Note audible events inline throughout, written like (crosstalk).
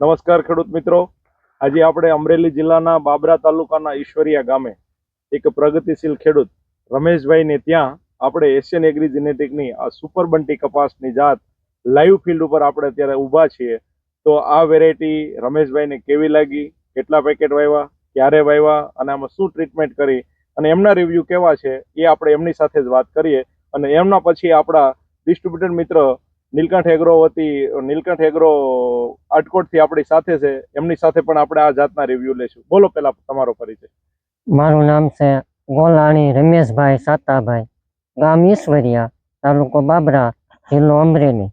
નમસ્કાર ખેડૂત મિત્રો. આજે આપણે અમરેલી જિલ્લાના બાબરા તાલુકાના ઈશ્વરિયા ગામે એક પ્રગતિશીલ ખેડૂત રમેશભાઈને ત્યાં આપણે એશિયન એગ્રી જેનેટિકની આ સુપર બંટી કપાસની જાત લાઈવ ફિલ્ડ ઉપર આપણે અત્યારે ઊભા છીએ. તો આ વેરાયટી રમેશભાઈને કેવી લાગી? કેટલા પેકેટ વાવ્યા ક્યારે વાવ્યા અને આમાં શું ટ્રીટમેન્ટ કરી? અને એમના રિવ્યૂ કેવા છે? એ આપણે એમની સાથે જ વાત કરીએ. અને એમના પછી આપણા ડિસ્ટ્રીબ્યુટર મિત્ર નીલકંઠ એગ્રો વતી નીલકંઠ એગ્રો આટકોટથી આપણી સાથે છે. એમની સાથે પણ આપણે આ જાતના રિવ્યુ લઈશું. બોલો પહેલા તમારો પરિચય. મારું નામ છે ગોલાણી રમેશભાઈ સાતાભાઈ ગામ ઈશ્વરિયા તાલુકો બાબરા જિલ્લો અમરેલી.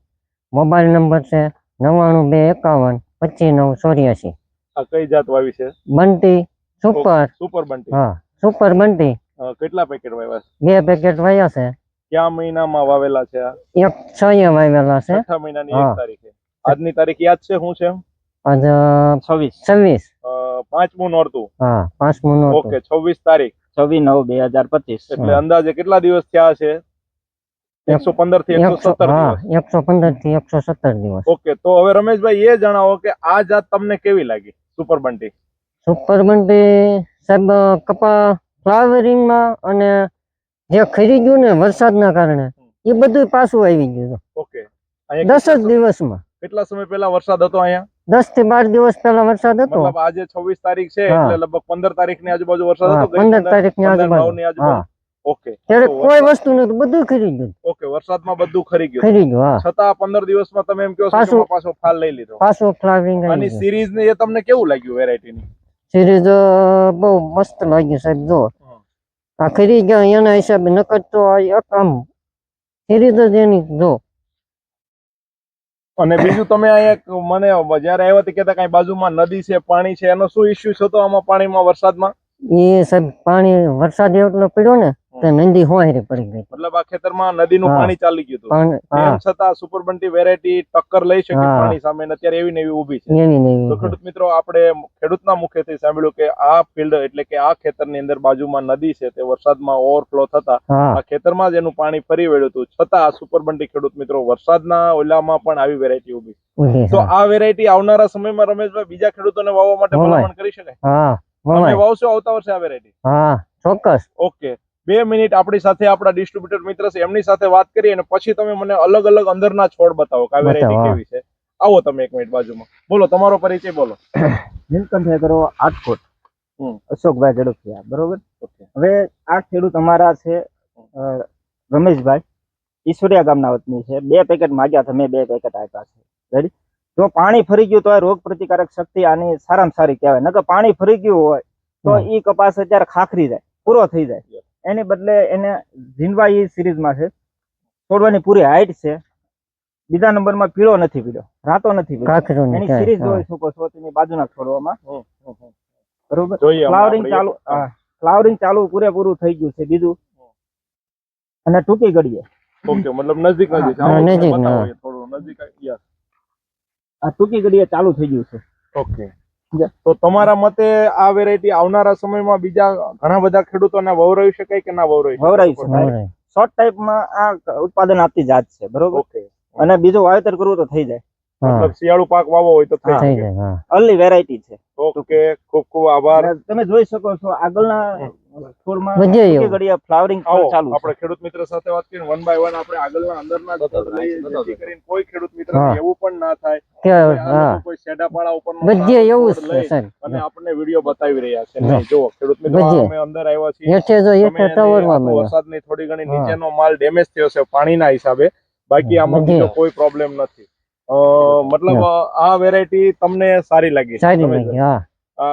મોબાઈલ નંબર છે નવ્વાણું બે એકાવન પચીસ નવ ચોર્યાસી. આ કઈ જાત વાવી છે? બંટી સુપર. સુપર બંટી. હા સુપર બંટી. કેટલા પેકેટ વાવ્યા છે? બે પેકેટ વાવ્યા છે. કયા મહિનામાં વાવેલા છે આ? એક છ વાવેલા છે. છઠ્ઠા મહિનાની એક. તારીખે. આજની તારીખ યાદ છે શું છે? આજ છવ્વીસ. છવ્વીસ. પાંચમું નોરતું. હા પાંચમું ઓકે છવ્વીસ તારીખ. છવ્વીસ નવ બે હજાર પચીસ. એટલે અંદાજે કેટલા દિવસ થયા છે એકસો પંદરથી એકસો એકસો સત્તર એકસો પંદરથી એકસો સત્તર દિવસ. ઓકે તો હવે રમેશભાઈ એ જણાવો કે આ જાત તમને કેવી લાગી? સુપર બંટી. સુપર બંટી સાહેબ કપા ફ્લાવરિંગમાં અને જે ખરી ગયું ને વરસાદના કારણે એ બધું પાછું આવી ગયું ઓકે. દસ જ દિવસમાં. કેટલા સમય પહેલા વરસાદ હતો અહીંયા? દસથી બાર દિવસ પહેલા વરસાદ હતો. આજે છવ્વીસ તારીખ છે એટલે લગભગ પંદર તારીખની આજુબાજુ વરસાદ હતો પંદર તારીખની આજુબાજુ. ઓકે. ત્યારે કોઈ વસ્તુ નતું બધું ખરી ગયું. ઓકે વરસાદમાં બધું ખરી ગયું. ખરી ગયું છતાં પંદર દિવસમાં તમે એમ કહો પાછું- પાછો ફાલ લઈ લીધો. પાછો ફ્લાવરિંગ અને સિરીઝ ને એ તમને કેવું લાગ્યું વેરાયટી ની? સિરીઝ બહુ મસ્ત લાગ્યું સાહેબ જો. આ ખરી ગયા એના હિસાબે નકર તો આમ જ એની જો અને બીજું તમે અહીંયા મને જયારે આવ્યા હતી કહેતા કઈ બાજુમાં નદી છે, પાણી છે, એનો શું ઇસ્યુ થતો આમાં પાણીમાં વરસાદમાં? એ સાહેબ, પાણી વરસાદ એટલો પડ્યો ને તે નંદી હોયરે પડી ગઈ. મતલબ આ ખેતરમાં નદીનું. પાણી ચાલી ગયું હતું. પાણી તેમ છતાં સુપર બંટી વેરાયટી ટક્કર લઈ શકે પાણી સામે ને અત્યારે એવી નેવી ઊભી છે. તો ખેડૂત મિત્રો આપણે ખેડૂતના મુખેથી સાંભળ્યું કે આ ફિલ્ડ એટલે કે આ ખેતરની અંદર બાજુમાં નદી છે તે વરસાદમાં ઓવરફ્લો થતા આ ખેતરમાં જ એનું પાણી ફરી વળ્યું હતું. છતાં આ સુપર બંટી ખેડૂત મિત્રો વરસાદના ઓલામાં પણ આવી વેરાયટી ઊભી. તો આ વેરાયટી આવનારા સમયમાં રમેશભાઈ બીજા ખેડૂતોને વાવવા માટે. ભલામણ કરી શકાય? હા વાવશો આવતા વર્ષે આ વેરાયટી? હા ચોક્કસ. ઓકે. બે મિનિટ આપણી સાથે આપણા ડિસ્ટ્રીબ્યુટર મિત્ર છે એમની સાથે વાત કરીએ અને પછી તમે મને અલગ અલગ અંદરના છોડ બતાવો કે આ વેરાયટી કેવી છે. આવો તમે એક મિનિટ બાજુમાં. બોલો તમારો પરિચય બોલો. (coughs) નીલકંઠ એગ્રો આટકોટ અશોકભાઈ ગડફિયા બરોબર? હવે આ ખેડૂત અમારા છે રમેશભાઈ. ઈશ્વરિયા ગામના વતની છે. બે પેકેટ માગ્યા હતા મેં બે પેકેટ આપ્યા છે. રેડી જો પાણી ફરી ગયું તો આ રોગ પ્રતિકારક શક્તિ આની સારામાં સારી કહેવાય. નકર પાણી ફરી ગયું હોય તો. ઈ કપાસ અત્યારે ખાખરી જાય પૂરો થઈ જાય. એની બદલે એને ઝીંડવા એ સિરીઝમાં છે. છોડવાની પૂરી હાઈટ છે. બીજા નંબરમાં પીળો નથી પીળો રાતો નથી પીળો. એની સિરીઝ જોઈ શકો છો તેની બાજુના છોડવામાં. બરોબર? ફ્લાવરિંગ ચાલુ ફ્લાવરિંગ ચાલુ પૂરેપૂરું થઈ ગયું છે બીજું. અને ટૂંકી ગળીએ ઓકે મતલબ નજીક નજીક થોડું નજીક યસ આ ટૂંકી ગળીએ ચાલુ થઈ ગયું છે. ઓકે. તો તમારા મતે આ વેરાયટી આવનારા સમયમાં બીજા ઘણા બધા ખેડૂતોને વવરાવી શકાય કે ના વવરાવી વવરાવી શકાય. શોર્ટ ટાઈપમાં આ ઉત્પાદન આપતી જાત છે બરોબર? ઓકે અને બીજું વાવેતર કરવું તો થઈ જાય. મતલબ શિયાળુ પાક વાવો હોય તો થઈ જાય અર્લી વેરાયટી છે. ઓકે ખૂબ ખૂબ આભાર. તમે જોઈ શકો છો આગળના છોડમાં બધે ટૂંકી ફ્લાવરિંગ ચાલુ આપણે ખેડૂત મિત્ર સાથે વાત કરીને વન બાય વન આપણે આગળના અંદરના જેથી કરીને કોઈ ખેડૂત મિત્ર એવું પણ ના થાય. કોઈ બધે એવું છે અને આપણને વીડિયો બતાવી રહ્યા છે. જો ખેડૂત મિત્રો અમે અંદર આવ્યા છીએ. હેઠે જો તમે હેઠે એને ટવરવા આ તો મળ્યા. વરસાદની થોડી ઘણી. નીચેનો માલ ડેમેજ થયો છે પાણીના હિસાબે. બાકી આમાં બીજો કોઈ પ્રોબ્લેમ નથી. મતલબ આ વેરાયટી તમને સારી લાગી. સારી લાગી હા.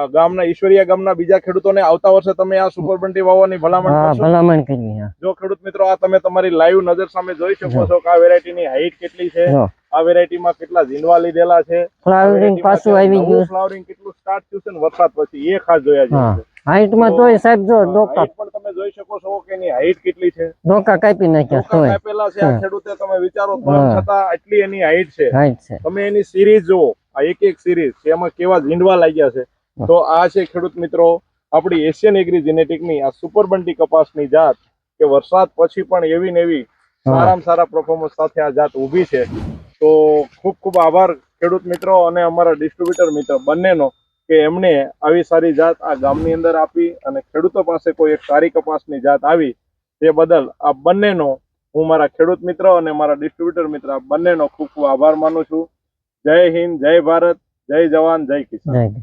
ગામના ઈશ્વરિયા ગામના બીજા ખેડૂતોને આવતા વર્ષે તમે આ સુપર બંટી વાવવાની ભલામણ ભલામણ કરી જો ખેડૂત મિત્રો આ તમે તમારી લાઈવ નજર સામે જોઈ શકો છો કે આ વેરાયટીની હાઈટ કેટલી છે આ વેરાયટીમાં કેટલા ઝીંડવા લીધેલા છે ફ્લાવરિંગ પાછું આવી ગયું. ફ્લાવરિંગ કેટલું સ્ટાર્ટ થયું છે ને વરસાદ પછી એ ખાસ જોયા હા. જેવું માં તોય સાહેબ જો ડોકા. પણ તમે જોઈ શકો છો કે એની હાઈટ કેટલી છે? ડોકા કાપી નાખ્યા તોય. કાપેલા છે આ. ખેડૂતે તમે વિચારો તો છતાં એટલી એની હાઈટ છે. હાઈટ છે. તમે એની સિરીઝ જો આ એક એક સિરીઝ એમાં કેવા ઝીંડવા લાગ્યા છે. તો આ છે ખેડૂત મિત્રો આપણી એશિયન એગ્રી જેનેટિકની આ સુપર બંટી કપાસની જાત કે વરસાદ પછી પણ એવી ને એવી સારામાં સારા પરફોર્મન્સ સાથે આ જાત ઊભી છે. તો ખૂબ ખૂબ આભાર ખેડૂત મિત્રો અને અમારા ડિસ્ટ્રીબ્યુટર મિત્ર બંનેનો. કે એમણે આવી સારી જાત આ ગામની અંદર આપી અને ખેડૂતો પાસે કોઈ એક સારી કપાસની જાત આવી, તે બદલ આ બંનેનો હું મારા ખેડૂત મિત્ર અને મારા ડિસ્ટ્રીબ્યુટર મિત્ર આ બંનેનો ખૂબ ખૂબ આભાર માનું છું. જય હિન્દ, જય ભારત, જય જવાન જય કિસાન.